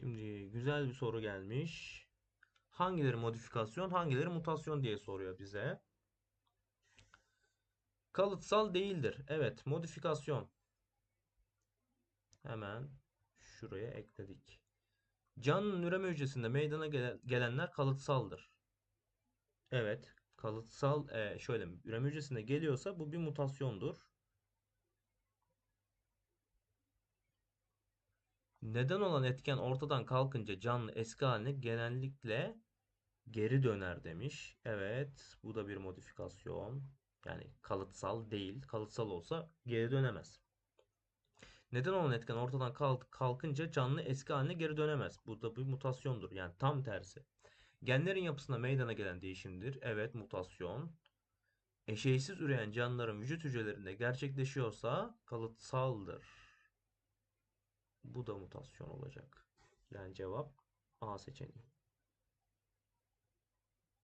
Şimdi güzel bir soru gelmiş. Hangileri modifikasyon, hangileri mutasyon diye soruyor bize. Kalıtsal değildir. Evet, modifikasyon. Hemen şuraya ekledik. Canlının üreme hücresinde meydana gele- gelenler kalıtsaldır. Evet, kalıtsal e, şöyle üreme hücresinde geliyorsa bu bir mutasyondur. Neden olan etken ortadan kalkınca canlı eski haline genellikle geri döner demiş. Evet, bu da bir modifikasyon. Yani kalıtsal değil. Kalıtsal olsa geri dönemez. Neden olan etken ortadan kalk- kalkınca canlı eski haline geri dönemez. Bu da bir mutasyondur. Yani tam tersi. Genlerin yapısında meydana gelen değişimdir. Evet, mutasyon. Eşeysiz üreyen canlıların vücut hücrelerinde gerçekleşiyorsa kalıtsaldır. Bu da mutasyon olacak. Yani cevap A seçeneği.